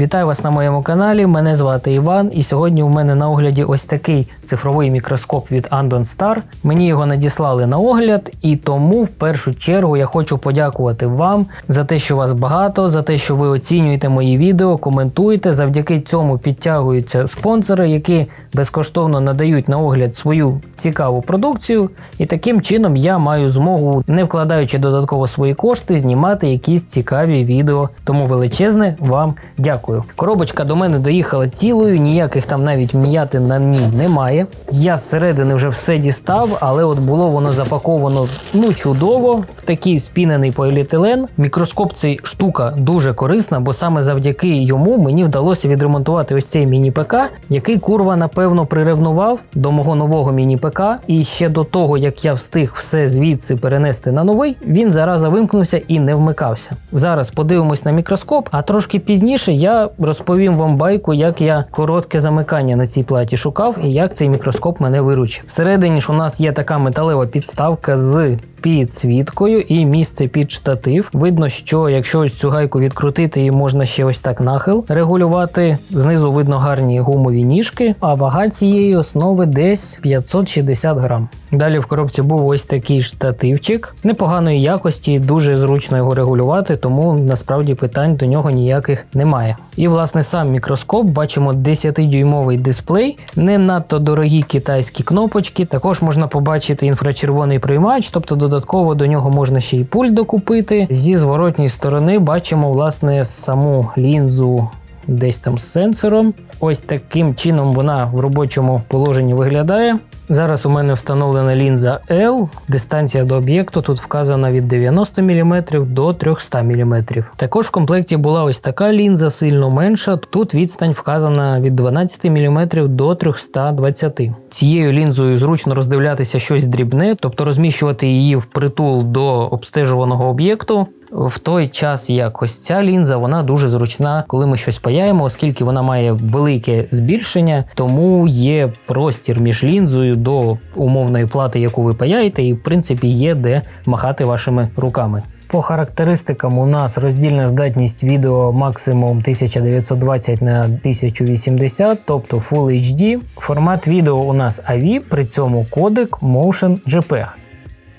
Вітаю вас на моєму каналі. Мене звати Іван, і сьогодні у мене на огляді ось такий цифровий мікроскоп від Andon Star. Мені його надіслали на огляд, і тому в першу чергу я хочу подякувати вам за те, що вас багато, за те, що ви оцінюєте мої відео, коментуєте. Завдяки цьому підтягуються спонсори, які безкоштовно надають на огляд свою цікаву продукцію. І таким чином я маю змогу, не вкладаючи додатково свої кошти, знімати якісь цікаві відео. Тому величезне вам дякую. Коробочка до мене доїхала цілою, ніяких там навіть м'яти на ній немає. Я зсередини вже все дістав, але от було воно запаковано ну чудово в такий спінений поліетилен. Мікроскоп цей штука дуже корисна, бо саме завдяки йому мені вдалося відремонтувати ось цей міні-ПК, який курва напевно приревнував до мого нового міні-ПК. І ще до того, як я встиг все звідси перенести на новий, він зараза вимкнувся і не вмикався. Зараз подивимось на мікроскоп, а трошки пізніше я розповім вам байку, як я коротке замикання на цій платі шукав і як цей мікроскоп мене виручив. Всередині ж у нас є така металева підставка з підсвіткою і місце під штатив. Видно, що якщо ось цю гайку відкрутити, її можна ще ось так нахил регулювати. Знизу видно гарні гумові ніжки, а вага цієї основи десь 560 грам. Далі в коробці був ось такий штативчик непоганої якості, дуже зручно його регулювати, тому насправді питань до нього ніяких немає. І власне сам мікроскоп бачимо 10-дюймовий дисплей, не надто дорогі китайські кнопочки. Також можна побачити інфрачервоний приймач, тобто додатково до нього можна ще й пульт докупити. Зі зворотньої сторони бачимо власне саму лінзу. Десь там з сенсором. Ось таким чином вона в робочому положенні виглядає. Зараз у мене встановлена лінза L. Дистанція до об'єкту тут вказана від 90 мм до 300 мм. Також в комплекті була ось така лінза, сильно менша. Тут відстань вказана від 12 мм до 320 Цією лінзою зручно роздивлятися щось дрібне, тобто розміщувати її впритул до обстежуваного об'єкту. В той час, як ось ця лінза, вона дуже зручна, коли ми щось паяємо, оскільки вона має велике збільшення, тому є простір між лінзою до умовної плати, яку ви паяєте, і в принципі є де махати вашими руками. По характеристикам у нас роздільна здатність відео максимум 1920 на 1080, тобто Full HD. Формат відео у нас AV, при цьому кодек Motion JPEG.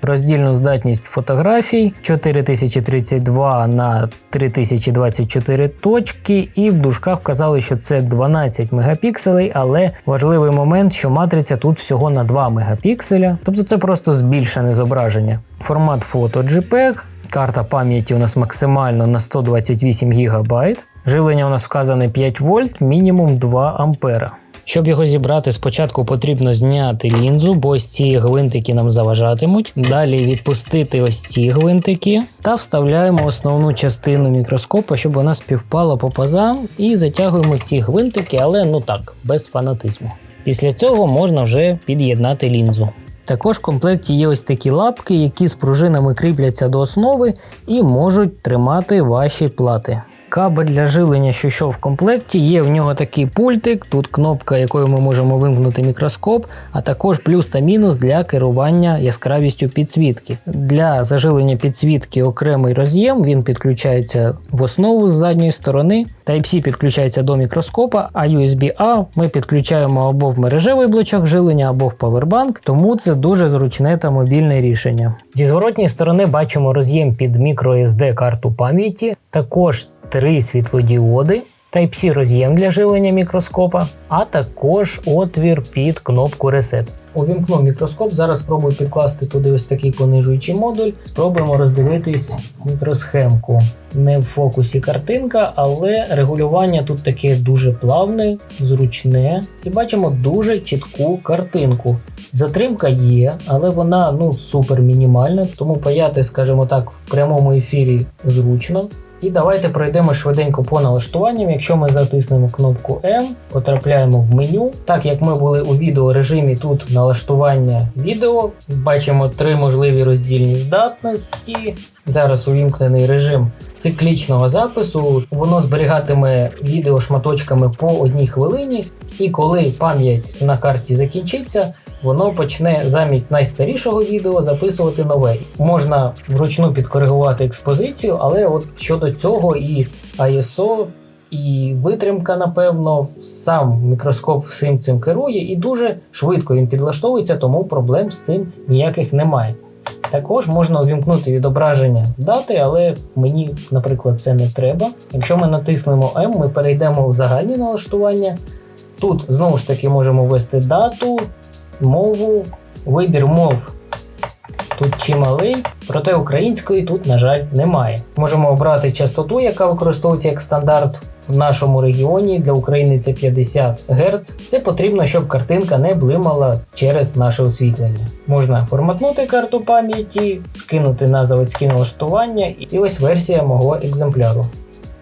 Роздільну здатність фотографій 4032 на 3024 точки, і в дужках вказали, що це 12 мегапікселей, але важливий момент, що матриця тут всього на 2 мегапікселя, тобто це просто збільшене зображення. Формат фото JPEG, карта пам'яті у нас максимально на 128 ГБ. Живлення у нас вказане 5 вольт, мінімум 2 ампера. Щоб його зібрати, спочатку потрібно зняти лінзу, бо ось ці гвинтики нам заважатимуть. Далі відпустити ось ці гвинтики та вставляємо основну частину мікроскопа, щоб вона співпала по пазам, і затягуємо ці гвинтики, але ну так, без фанатизму. Після цього можна вже під'єднати лінзу. Також в комплекті є ось такі лапки, які з пружинами кріпляться до основи і можуть тримати ваші плати. Кабель для живлення, що йшов в комплекті, є в нього такий пультик, тут кнопка, якою ми можемо вимкнути мікроскоп, а також плюс та мінус для керування яскравістю підсвітки. Для заживлення підсвітки окремий роз'єм, він підключається в основу з задньої сторони. Type-C підключається до мікроскопа, а USB-A ми підключаємо або в мережевий блочок живлення, або в павербанк, тому це дуже зручне та мобільне рішення. Зі зворотньої сторони бачимо роз'єм під microSD карту пам'яті, також три світлодіоди, Type-C роз'єм для живлення мікроскопа, а також отвір під кнопку Reset. Увімкнув мікроскоп. Зараз спробую підкласти туди ось такий понижуючий модуль. Спробуємо роздивитись мікросхемку. Не в фокусі картинка, але регулювання тут таке дуже плавне, зручне. І бачимо дуже чітку картинку. Затримка є, але вона ну супер мінімальна, тому паяти, скажімо так, в прямому ефірі зручно. І давайте пройдемо швиденько по налаштуванням. Якщо ми затиснемо кнопку M, потрапляємо в меню. Так як ми були у відеорежимі, тут налаштування відео, бачимо три можливі роздільні здатності. Зараз увімкнений режим циклічного запису. Воно зберігатиме відео шматочками по одній хвилині, і коли пам'ять на карті закінчиться, воно почне замість найстарішого відео записувати нове. Можна вручну підкоригувати експозицію, але от щодо цього і ISO і витримка, напевно, сам мікроскоп всім цим керує, і дуже швидко він підлаштовується, тому проблем з цим ніяких немає. Також можна увімкнути відображення дати, але мені, наприклад, це не треба. Якщо ми натиснемо M, ми перейдемо в загальні налаштування. Тут знову ж таки можемо ввести дату, мову, вибір мов. Тут чималий, проте української тут, на жаль, немає. Можемо обрати частоту, яка використовується як стандарт в нашому регіоні. Для України це 50 Гц. Це потрібно, щоб картинка не блимала через наше освітлення. Можна форматнути карту пам'яті, скинути на заводські налаштування, і ось версія мого екземпляру.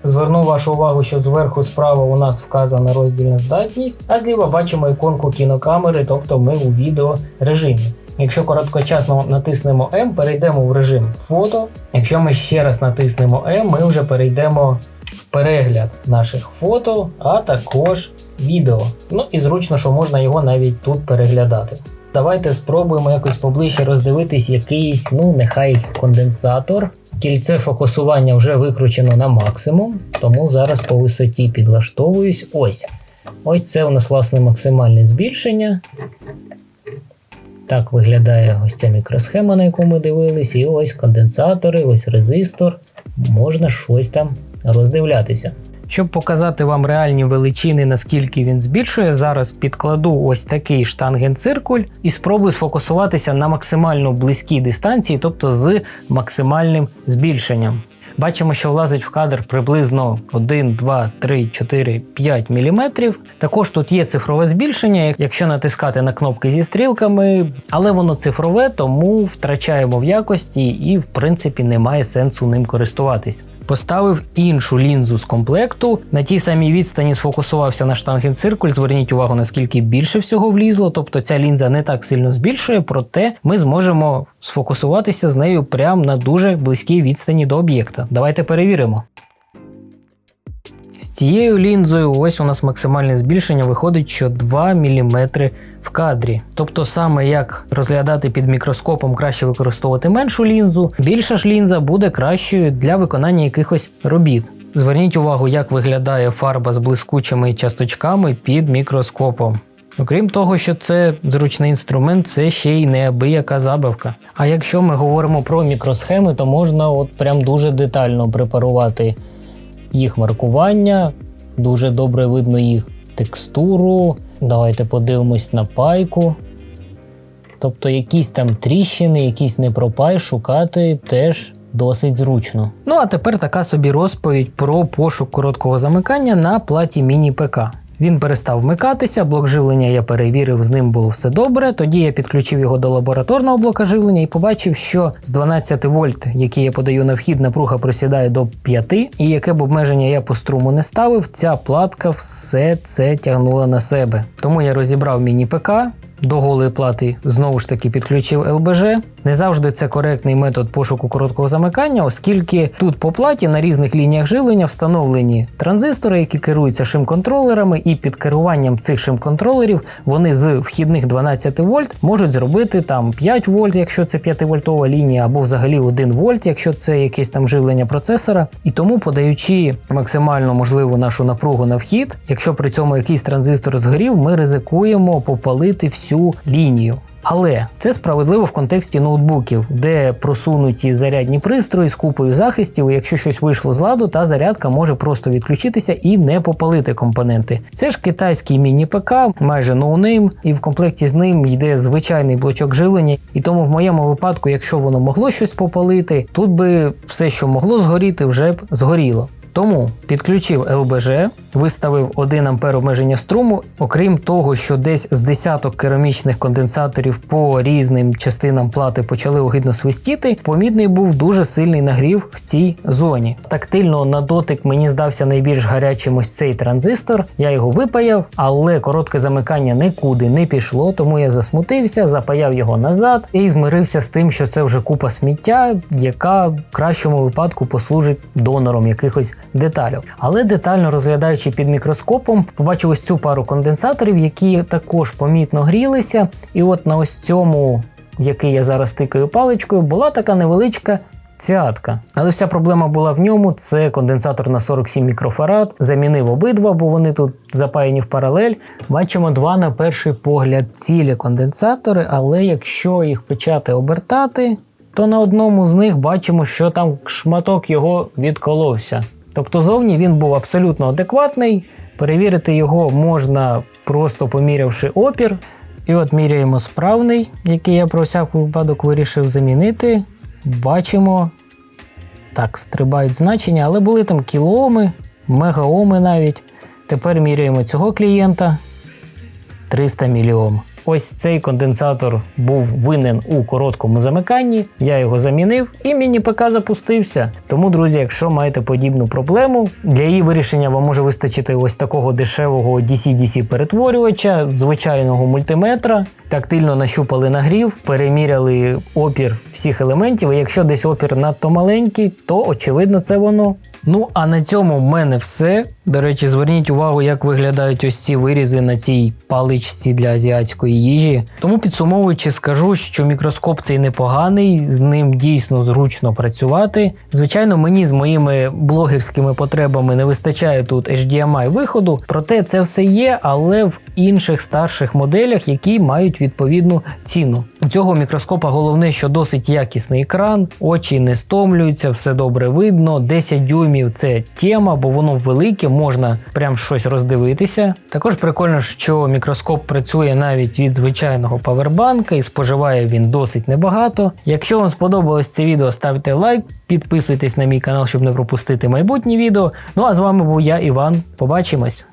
Зверну вашу увагу, що зверху справа у нас вказана роздільна здатність, а зліва бачимо іконку кінокамери, тобто ми у відеорежимі. Якщо короткочасно натиснемо М, перейдемо в режим фото. Якщо ми ще раз натиснемо М, ми вже перейдемо в перегляд наших фото, а також відео. Ну і зручно, що можна його навіть тут переглядати. Давайте спробуємо якось поближче роздивитись якийсь, ну нехай конденсатор. Кільце фокусування вже викручено на максимум, тому зараз по висоті підлаштовуюсь. Ось. Ось це у нас власне максимальне збільшення. Так виглядає ось ця мікросхема, на яку ми дивились, і ось конденсатори, ось резистор. Можна щось там роздивлятися. Щоб показати вам реальні величини, наскільки він збільшує, зараз підкладу ось такий штангенциркуль і спробую сфокусуватися на максимально близькій дистанції, тобто з максимальним збільшенням. Бачимо, що влазить в кадр приблизно 1, 2, 3, 4, 5 мм. Також тут є цифрове збільшення, якщо натискати на кнопки зі стрілками, але воно цифрове, тому втрачаємо в якості і, в принципі, немає сенсу ним користуватись. Поставив іншу лінзу з комплекту. На тій самій відстані сфокусувався на штангенциркуль. Зверніть увагу, наскільки більше всього влізло. Тобто ця лінза не так сильно збільшує, проте ми зможемо сфокусуватися з нею прямо на дуже близькій відстані до об'єкта. Давайте перевіримо. З цією лінзою ось у нас максимальне збільшення виходить, що 2 мм в кадрі. Тобто, саме як розглядати під мікроскопом, краще використовувати меншу лінзу, більша ж лінза буде кращою для виконання якихось робіт. Зверніть увагу, як виглядає фарба з блискучими часточками під мікроскопом. Окрім того, що це зручний інструмент, це ще й неабияка забавка. А якщо ми говоримо про мікросхеми, то можна от прям дуже детально препарувати їх маркування, дуже добре видно їх текстуру. Давайте подивимось на пайку. Тобто якісь там тріщини, якийсь непропай шукати теж досить зручно. Ну а тепер така собі розповідь про пошук короткого замикання на платі міні-ПК. Він перестав вмикатися, блок живлення я перевірив, з ним було все добре. Тоді я підключив його до лабораторного блока живлення і побачив, що з 12 вольт, які я подаю на вхід, напруга просідає до 5, і яке б обмеження я по струму не ставив, ця платка все це тягнула на себе. Тому я розібрав міні-ПК. До голої плати знову ж таки підключив ЛБЖ. Не завжди це коректний метод пошуку короткого замикання, оскільки тут по платі на різних лініях живлення встановлені транзистори, які керуються шим-контролерами, і під керуванням цих шим-контролерів вони з вхідних 12 вольт можуть зробити там 5 вольт, якщо це 5-вольтова лінія, або взагалі 1 вольт, якщо це якесь там живлення процесора. І тому, подаючи максимально можливу нашу напругу на вхід, якщо при цьому якийсь транзистор згорів, ми ризикуємо попалити всю лінію. Але це справедливо в контексті ноутбуків, де просунуті зарядні пристрої з купою захистів, якщо щось вийшло з ладу, та зарядка може просто відключитися і не попалити компоненти. Це ж китайський міні-ПК, майже ноунейм, і в комплекті з ним йде звичайний блочок живлення. І тому в моєму випадку, якщо воно могло щось попалити, тут би все, що могло згоріти, вже б згоріло. Тому підключив ЛБЖ, виставив 1 ампер обмеження струму. Окрім того, що десь з десяток керамічних конденсаторів по різним частинам плати почали огидно свистіти, помітний був дуже сильний нагрів в цій зоні. Тактильно на дотик мені здався найбільш гарячим ось цей транзистор. Я його випаяв, але коротке замикання нікуди не пішло, тому я засмутився, запаяв його назад і змирився з тим, що це вже купа сміття, яка в кращому випадку послужить донором якихось деталей. Але детально розглядаючи під мікроскопом, побачив ось цю пару конденсаторів, які також помітно грілися. І от на ось цьому, який я зараз тикаю паличкою, була така невеличка цятка. Але вся проблема була в ньому. Це конденсатор на 47 мікрофарад. Замінив обидва, бо вони тут запаяні в паралель. Бачимо два на перший погляд цілі конденсатори, але якщо їх почати обертати, то на одному з них бачимо, що там шматок його відколовся. Тобто зовні він був абсолютно адекватний. Перевірити його можна просто помірявши опір. І от міряємо справний, який я про всяк випадок вирішив замінити. Бачимо, так, стрибають значення, але були там кілооми, мегаоми навіть. Тепер міряємо цього клієнта 300 міліом. Ось цей конденсатор був винен у короткому замиканні. Я його замінив і міні ПК запустився. Тому, друзі, якщо маєте подібну проблему, для її вирішення вам може вистачити ось такого дешевого DC-DC перетворювача, звичайного мультиметра. Тактильно нащупали нагрів, переміряли опір всіх елементів. І якщо десь опір надто маленький, то очевидно це воно. Ну а на цьому в мене все. До речі, зверніть увагу, як виглядають ось ці вирізи на цій паличці для азіатської їжі. Тому підсумовуючи, скажу, що мікроскоп цей непоганий, з ним дійсно зручно працювати. Звичайно, мені з моїми блогерськими потребами не вистачає тут HDMI виходу, проте це все є, але в інших старших моделях, які мають відповідну ціну. У цього мікроскопа головне, що досить якісний екран, очі не стомлюються, все добре видно. 10 дюймів це тема, бо воно велике, можна прям щось роздивитися. Також прикольно, що мікроскоп працює навіть від звичайного павербанка і споживає він досить небагато. Якщо вам сподобалось це відео, ставте лайк, підписуйтесь на мій канал, щоб не пропустити майбутні відео. Ну а з вами був я, Іван. Побачимось!